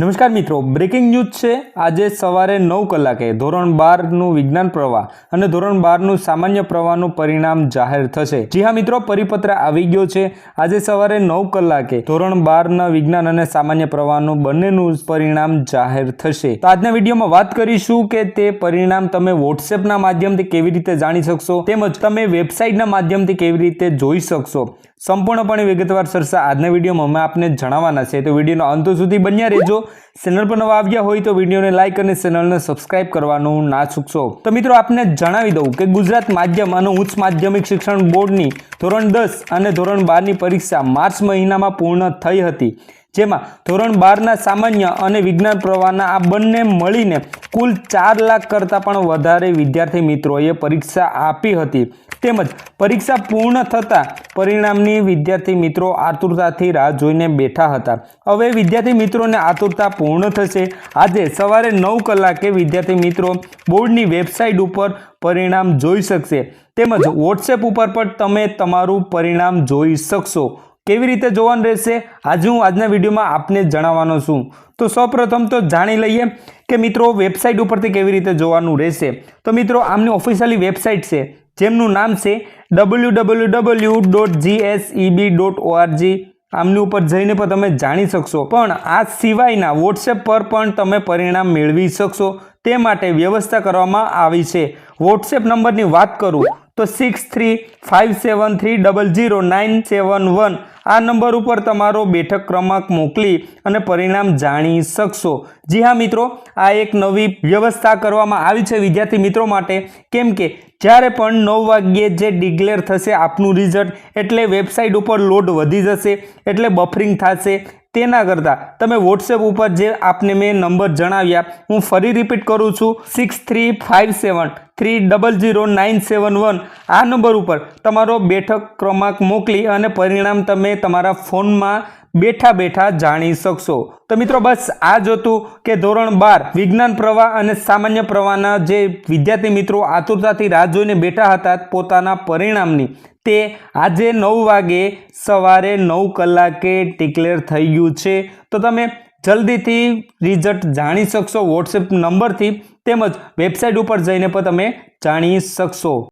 નમસ્કાર મિત્રો breaking news છે. આજે સવારે નવ કલાકે ધોરણ બારનું વિજ્ઞાન પ્રવાહ અને ધોરણ બારનું સામાન્ય પ્રવાહનું પરિણામ જાહેર થશે. જી હા મિત્રો, પરિપત્ર આવી ગયો છે. આજે સવારે નવ કલાકે ધોરણ બારના વિજ્ઞાન અને સામાન્ય પ્રવાહનું બંનેનું પરિણામ જાહેર થશે. તો આજના વિડીયોમાં વાત કરીશું કે તે પરિણામ તમે વોટ્સએપના માધ્યમથી કેવી રીતે જાણી શકશો, તેમજ તમે વેબસાઇટના માધ્યમથી કેવી રીતે જોઈ શકશો. સંપૂર્ણપણે વિગતવાર ચર્ચા આજના વિડીયોમાં અમે આપને જણાવવાના છે. તો વિડીયોનો અંત સુધી બન્યા રહેજો. ચેનલ પર નવા આવ્યા હોય તો વિડીયોને લાઇક અને ચેનલને સબસ્ક્રાઇબ કરવાનું ના ચૂકશો તો મિત્રો, આપને જણાવી દઉં કે ગુજરાત માધ્યમ અને ઉચ્ચ માધ્યમિક શિક્ષણ બોર્ડની ધોરણ દસ અને ધોરણ બારની પરીક્ષા માર્ચ મહિનામાં પૂર્ણ થઈ હતી. જેમાં ધોરણ બારના સામાન્ય અને વિજ્ઞાન પ્રવાહના આ બંને મળીને કુલ ચાર લાખ કરતાં પણ વધારે વિદ્યાર્થી મિત્રોએ પરીક્ષા આપી હતી. તેમજ પરીક્ષા પૂર્ણ થતાં પરિણામની વિદ્યાર્થી મિત્રો આતુરતાથી રાહ જોઈને બેઠા હતા. હવે વિદ્યાર્થી મિત્રોને આતુરતા પૂર્ણ થશે. આજે સવારે નવ કલાકે વિદ્યાર્થી મિત્રો બોર્ડની વેબસાઇટ ઉપર પરિણામ જોઈ શકશે. તેમજ વોટ્સએપ ઉપર પણ તમે તમારું પરિણામ જોઈ શકશો. કેવી રીતે જોવાનું રહેશે? આજે હું આજના વિડીયોમાં આપને જણાવવાનો છું. તો સૌપ્રથમ તો જાણી લઈએ કે મિત્રો, વેબસાઇટ ઉપરથી કેવી રીતે જોવાનું રહેશે. તો મિત્રો, આમની ઓફિશિયલી વેબસાઇટ છે. જેમનું નામ છે W W W dot GSEB dot ORG આમની ઉપર જઈને પણ તમે જાણી શકશો. પણ આ સિવાયના વોટ્સએપ પર પણ તમે પરિણામ મેળવી શકશો. તે માટે વ્યવસ્થા કરવામાં આવી છે. વોટ્સએપ નંબરની વાત કરું તો six three five seven three double zero nine seven one આ નંબર ઉપર તમારો બેઠક ક્રમાંક મોકલી અને પરિણામ જાણી શકશો. જી હા મિત્રો, આ એક નવી વ્યવસ્થા કરવામાં આવી છે વિદ્યાર્થી મિત્રો માટે. કેમ કે જ્યારે પણ નવ વાગ્યે જે ડિક્લેર થશે આપનું રિઝલ્ટ એટલે વેબસાઇટ ઉપર લોડ વધી જશે, એટલે બફરિંગ થશે તેના કરતાં તમે વોટ્સએપ ઉપર જે આપને મેં નંબર જણાવ્યા, હું ફરી રિપીટ કરું છું six three five seven three double zero nine seven one આ નંબર ઉપર તમારો બેઠક ક્રમાંક મોકલી અને પરિણામ તમે તમારા ફોનમાં બેઠા બેઠા જાણી શકશો. તો મિત્રો બસ આ જ હતું કે ધોરણ બાર, વિજ્ઞાન પ્રવાહ અને સામાન્ય પ્રવાહના જે વિદ્યાર્થી મિત્રો આતુરતાથી રાહ જોઈને બેઠા હતા પોતાના પરિણામની તે આજે નવ વાગે સવારે નવ કલાકે ડિક્લેર થઈ ગયું છે. તો તમે જલ્દીથી રિઝલ્ટ જાણી શકશો. વોટ્સએપ નંબરથી તેમજ વેબસાઇટ ઉપર જઈને પણ તમે જાણી શકશો.